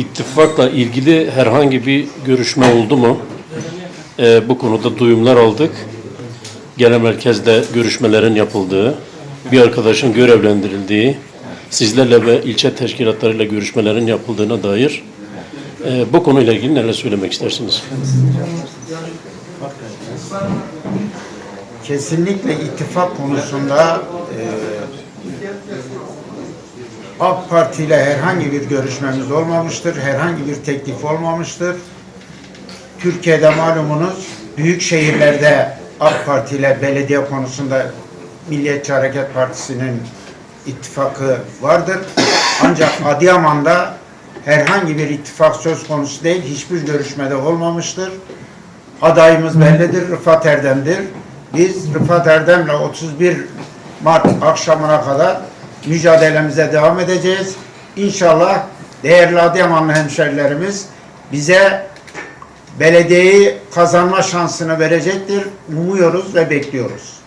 İttifakla ilgili herhangi bir görüşme oldu mu? Ee, bu konuda duyumlar aldık. Genel merkezde görüşmelerin yapıldığı, bir arkadaşın görevlendirildiği, sizlerle ve ilçe teşkilatlarıyla görüşmelerin yapıldığına dair e, bu konuyla ilgili neler söylemek istersiniz? Kesinlikle ittifak konusunda e, AK Parti ile herhangi bir görüşmemiz olmamıştır. Herhangi bir teklif olmamıştır. Türkiye'de malumunuz büyük şehirlerde AK Parti ile belediye konusunda Milliyetçi Hareket Partisi'nin ittifakı vardır. Ancak Adıyaman'da herhangi bir ittifak söz konusu değil. Hiçbir görüşmede olmamıştır. Adayımız bellidir, Rıfat Erdem'dir. Biz Rıfat Erdem'le 31 Mart akşamına kadar mücadelemize devam edeceğiz. İnşallah değerli Adıyamanlı hemşerilerimiz bize belediyeyi kazanma şansını verecektir. Umuyoruz ve bekliyoruz.